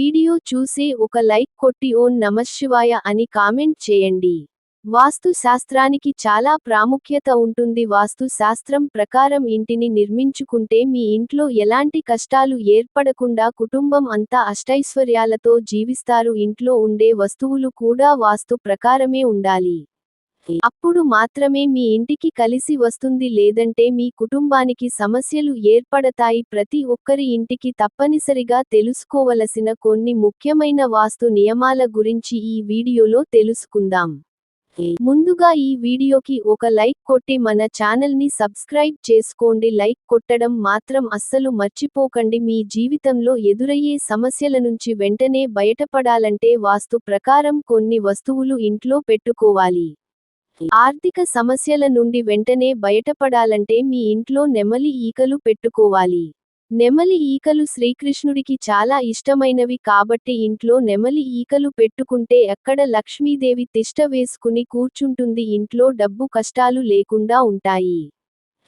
Video చూసి ఒక like కొట్టి ఓం నమశివాయ అని కామెంట్ చేయండి. వాస్తు శాస్త్రానికి చాలా ప్రాముఖ్యత ఉంటుంది. వాస్తు శాస్త్రం ప్రకారం ఇంటిని నిర్మించుకుంటే మీ ఇంట్లో ఎలాంటి కష్టాలు ఏర్పడకుండా కుటుంబం అంతా అష్టైశ్వర్యాలతో జీవిస్తారు. ఇంట్లో ఉండే వస్తువులు కూడా వాస్తు ప్రకారమే ఉండాలి. అప్పుడు మాత్రమే మీ ఇంటికి కలిసి వస్తుంది లేదంటే మీ కుటుంబానికి సమస్యలు ఏర్పడతాయి. ప్రతి ఒక్కరి ఇంటికి తప్పనిసరిగా తెలుసుకోవలసిన కొన్ని ముఖ్యమైన వాస్తు నియమాల గురించి ఈ వీడియోలో తెలుసుకుందాం. ముందుగా ఈ వీడియోకి ఒక లైక్ కొట్టి మన ఛానల్ని సబ్స్క్రైబ్ చేసుకోండి. లైక్ కొట్టడం మాత్రం అస్సలు మర్చిపోకండి. మీ జీవితంలో ఎదురయ్యే సమస్యల నుంచి వెంటనే బయటపడాలంటే వాస్తు ప్రకారం కొన్ని వస్తువులు ఇంట్లో పెట్టుకోవాలి. ఆర్థిక సమస్యల నుండి వెంటనే బయటపడాలంటే మీ ఇంట్లో నెమలి ఈకలు పెట్టుకోవాలి. నెమలి ఈకలు శ్రీకృష్ణుడికి చాలా ఇష్టమైనవి కాబట్టి ఇంట్లో నెమలి ఈకలు పెట్టుకుంటే అక్కడ లక్ష్మీదేవి తిష్ట వేసుకుని కూర్చుంటుంది ఇంట్లో డబ్బు కష్టాలు లేకుండా ఉంటాయి.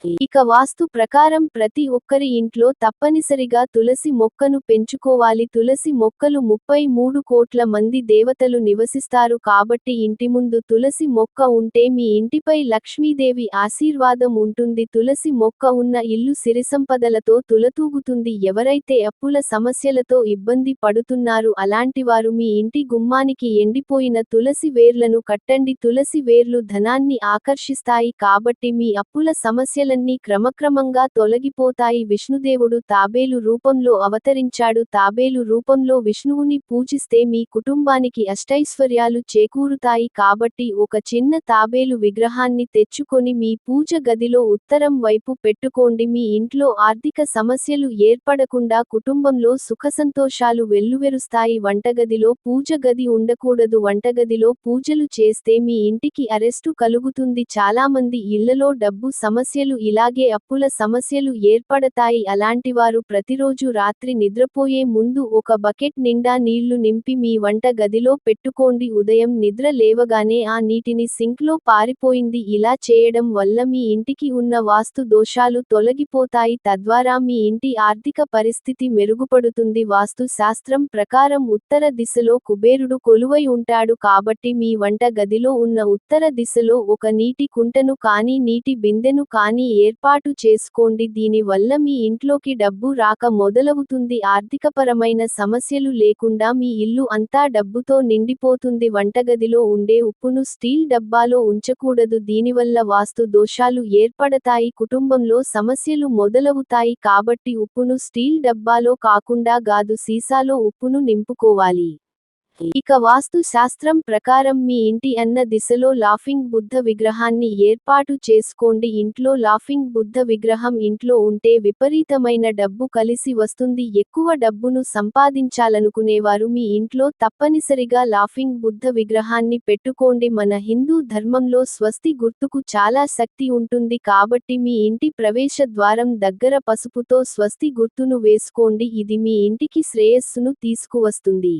ఇక వాస్తు ప్రకారం ప్రతి ఒక్కరి ఇంట్లో తప్పనిసరిగా తులసి మొక్కను పెంచుకోవాలి. తులసి మొక్కలు ముప్పై మూడు కోట్ల మంది దేవతలు నివసిస్తారు కాబట్టి ఇంటి ముందు తులసి మొక్క ఉంటే మీ ఇంటిపై లక్ష్మీదేవి ఆశీర్వాదం ఉంటుంది. తులసి మొక్క ఉన్న ఇల్లు సిరిసంపదలతో తులతూగుతుంది. ఎవరైతే అప్పుల సమస్యలతో ఇబ్బంది పడుతున్నారు అలాంటివారు మీ ఇంటి గుమ్మానికి ఎండిపోయిన తులసి వేర్లను కట్టండి. తులసి వేర్లు ధనాన్ని ఆకర్షిస్తాయి కాబట్టి మీ అప్పుల సమస్యల సమస్యలన్నీ క్రమక్రమంగా తొలగిపోతాయి. విష్ణుదేవుడు తాబేలు రూపంలో అవతరించాడు. తాబేలు రూపంలో విష్ణువుని పూజిస్తే మీ కుటుంబానికి అష్టైశ్వర్యాలు చేకూరుతాయి. కాబట్టి ఒక చిన్న తాబేలు విగ్రహాన్ని తెచ్చుకొని మీ పూజ గదిలో ఉత్తరం వైపు పెట్టుకోండి. మీ ఇంట్లో ఆర్థిక సమస్యలు ఏర్పడకుండా కుటుంబంలో సుఖసంతోషాలు వెల్లువెరుస్తాయి. వంటగదిలో పూజ గది ఉండకూడదు. వంటగదిలో పూజలు చేస్తే మీ ఇంటికి అరెస్టు కలుగుతుంది. చాలామంది ఇళ్ళలో డబ్బు సమస్యలు ఇలాగే అప్పుల సమస్యలు ఏర్పడతాయి. అలాంటివారు ప్రతిరోజు రాత్రి నిద్రపోయే ముందు ఒక బకెట్ నిండా నీళ్ళు నింపి మీ వంట గదిలో పెట్టుకోండి. ఉదయం నిద్ర లేవగానే ఆ నీటిని సింక్లో పారిపోయింది. ఇలా చేయడం వల్ల మీ ఇంటికి ఉన్న వాస్తు దోషాలు తొలగిపోతాయి. తద్వారా మీ ఇంటి ఆర్థిక పరిస్థితి మెరుగుపడుతుంది. వాస్తు శాస్త్రం ప్రకారం ఉత్తర దిశలో కుబేరుడు కొలువై ఉంటాడు. కాబట్టి మీ వంట గదిలో ఉన్న ఉత్తర దిశలో ఒక నీటి కుంటను కానీ నీటి బిందెను కానీ ఏర్పాటు చేసుకోండి. దీనివల్ల మీ ఇంట్లోకి డబ్బు రాక మొదలవుతుంది. ఆర్థికపరమైన సమస్యలు లేకుండా మీ ఇల్లు అంతా డబ్బుతో నిండిపోతుంది. వంటగదిలో ఉండే ఉప్పును స్టీల్ డబ్బాలో ఉంచకూడదు. దీనివల్ల వాస్తు దోషాలు ఏర్పడతాయి. కుటుంబంలో సమస్యలు మొదలవుతాయి. కాబట్టి ఉప్పును స్టీల్ డబ్బాలో కాకుండా గాదు సీసాలో ఉప్పును నింపుకోవాలి. ఇక వాస్తు శాస్త్రం ప్రకారం మీ ఇంటి అన్న దిశలో లాఫింగ్ బుద్ధ విగ్రహాన్ని ఏర్పాటు చేసుకోండి. ఇంట్లో లాఫింగ్ బుద్ధ విగ్రహం ఇంట్లో ఉంటే విపరీతమైన డబ్బు కలిసి వస్తుంది. ఎక్కువ డబ్బును సంపాదించాలనుకునేవారు మీ ఇంట్లో తప్పనిసరిగా లాఫింగ్ బుద్ధ విగ్రహాన్ని పెట్టుకోండి. మన హిందూ ధర్మంలో స్వస్తి గుర్తుకు చాలా శక్తి ఉంటుంది కాబట్టి మీ ఇంటి ప్రవేశ ద్వారం దగ్గర పసుపుతో స్వస్తి గుర్తును వేసుకోండి. ఇది మీ ఇంటికి శ్రేయస్సును తీసుకువస్తుంది.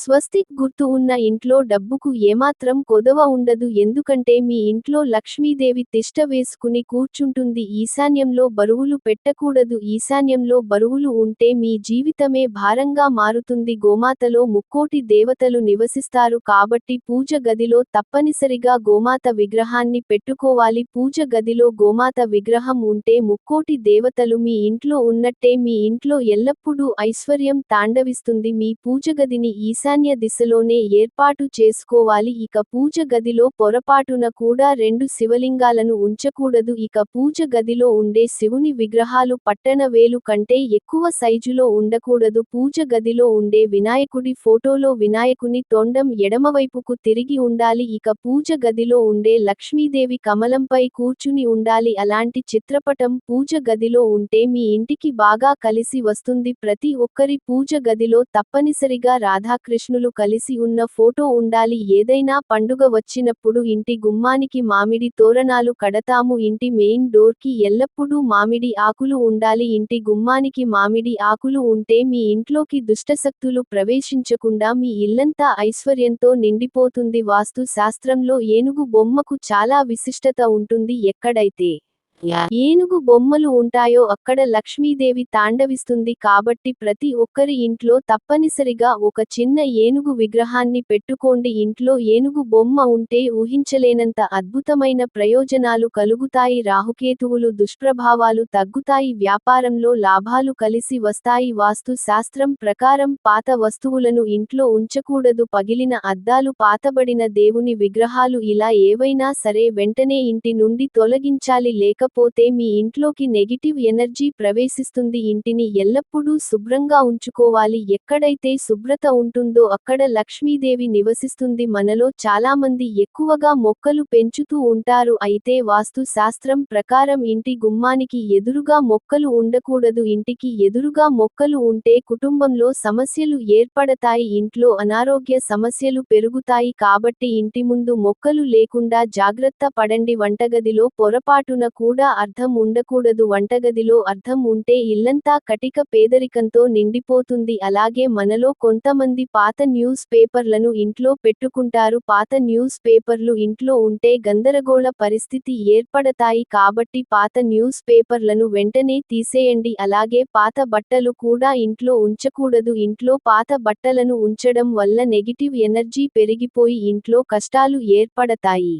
స్వస్తిక్ గుర్తు ఉన్న ఇంట్లో డబ్బుకు ఏమాత్రం కొదవ ఉండదు. ఎందుకంటే మీ ఇంట్లో లక్ష్మీదేవి తిష్ట వేసుకుని కూర్చుంటుంది. ఈశాన్యంలో బరువులు పెట్టకూడదు. ఈశాన్యంలో బరువులు ఉంటే మీ జీవితమే భారంగా మారుతుంది. గోమాతలో ముక్కోటి దేవతలు నివసిస్తారు. కాబట్టి పూజ గదిలో తప్పనిసరిగా గోమాత విగ్రహాన్ని పెట్టుకోవాలి. పూజ గదిలో గోమాత విగ్రహం ఉంటే ముక్కోటి దేవతలు మీ ఇంట్లో ఉన్నట్టే మీ ఇంట్లో ఎల్లప్పుడూ ఐశ్వర్యం తాండవిస్తుంది. మీ పూజ గదిని ఈశాన్య దిశలోనే ఏర్పాటు చేసుకోవాలి. ఇక పూజ గదిలో పొరపాటున కూడా రెండు శివలింగాలను ఉంచకూడదు. ఇక పూజ గదిలో ఉండే శివుని విగ్రహాలు పట్టణ వేలు కంటే ఎక్కువ సైజులో ఉండకూడదు. పూజ గదిలో ఉండే వినాయకుడి ఫోటోలో వినాయకుని తొండం ఎడమవైపుకు తిరిగి ఉండాలి. ఇక పూజ గదిలో ఉండే లక్ష్మీదేవి కమలంపై కూర్చుని ఉండాలి. అలాంటి చిత్రపటం పూజ గదిలో ఉంటే మీ ఇంటికి బాగా కలిసి వస్తుంది. ప్రతి ఒక్కరి పూజ గదిలో తప్పనిసరిగా రాధా రాధాకృష్ణులు కలిసి ఉన్న ఫోటో ఉండాలి. ఏదైనా పండుగ వచ్చినప్పుడు ఇంటి గుమ్మానికి మామిడి తోరణాలు కడతాము. ఇంటి మెయిన్ డోర్కి ఎల్లప్పుడూ మామిడి ఆకులు ఉండాలి. ఇంటి గుమ్మానికి మామిడి ఆకులు ఉంటే మీ ఇంట్లోకి దుష్టశక్తులు ప్రవేశించకుండా మీ ఇల్లంతా ఐశ్వర్యంతో నిండిపోతుంది. వాస్తు శాస్త్రంలో ఏనుగు బొమ్మకు చాలా విశిష్టత ఉంటుంది. ఎక్కడైతే ఏనుగు బొమ్మలు ఉంటాయో అక్కడ లక్ష్మీదేవి తాండవిస్తుంది కాబట్టి ప్రతి ఒక్కరి ఇంట్లో తప్పనిసరిగా ఒక చిన్న ఏనుగు విగ్రహాన్ని పెట్టుకోండి. ఇంట్లో ఏనుగు బొమ్మ ఉంటే ఊహించలేనంత అద్భుతమైన ప్రయోజనాలు కలుగుతాయి. రాహుకేతువులు దుష్ప్రభావాలు తగ్గుతాయి. వ్యాపారంలో లాభాలు కలిసి వస్తాయి. వాస్తు శాస్త్రం ప్రకారం పాత వస్తువులను ఇంట్లో ఉంచకూడదు. పగిలిన అద్దాలు పాతబడిన దేవుని విగ్రహాలు ఇలా ఏవైనా సరే వెంటనే ఇంటి నుండి తొలగించాలి. లేక లేకపోతే మీ ఇంట్లోకి నెగిటివ్ ఎనర్జీ ప్రవేశిస్తుంది. ఇంటిని ఎల్లప్పుడూ శుభ్రంగా ఉంచుకోవాలి. ఎక్కడైతే శుభ్రత ఉంటుందో అక్కడ లక్ష్మీదేవి నివసిస్తుంది. మనలో చాలామంది ఎక్కువగా మొక్కలు పెంచుతూ ఉంటారు. అయితే వాస్తు శాస్త్రం ప్రకారం ఇంటి గుమ్మానికి ఎదురుగా మొక్కలు ఉండకూడదు. ఇంటికి ఎదురుగా మొక్కలు ఉంటే కుటుంబంలో సమస్యలు ఏర్పడతాయి. ఇంట్లో అనారోగ్య సమస్యలు పెరుగుతాయి. కాబట్టి ఇంటి ముందు మొక్కలు లేకుండా జాగ్రత్త పడండి. వంటగదిలో పొరపాటున కూడా కూడా అర్థం ఉండకూడదు. వంటగదిలో అర్థం ఉంటే ఇల్లంతా కటిక పేదరికంతో నిండిపోతుంది. అలాగే మనలో కొంతమంది పాత న్యూస్ పేపర్లను ఇంట్లో పెట్టుకుంటారు. పాత న్యూస్ పేపర్లు ఇంట్లో ఉంటే గందరగోళ పరిస్థితి ఏర్పడతాయి. కాబట్టి పాత న్యూస్ పేపర్లను వెంటనే తీసేయండి. అలాగే పాత బట్టలు కూడా ఇంట్లో ఉంచకూడదు. ఇంట్లో పాత బట్టలను ఉంచడం వల్ల నెగిటివ్ ఎనర్జీ పెరిగిపోయి ఇంట్లో కష్టాలు ఏర్పడతాయి.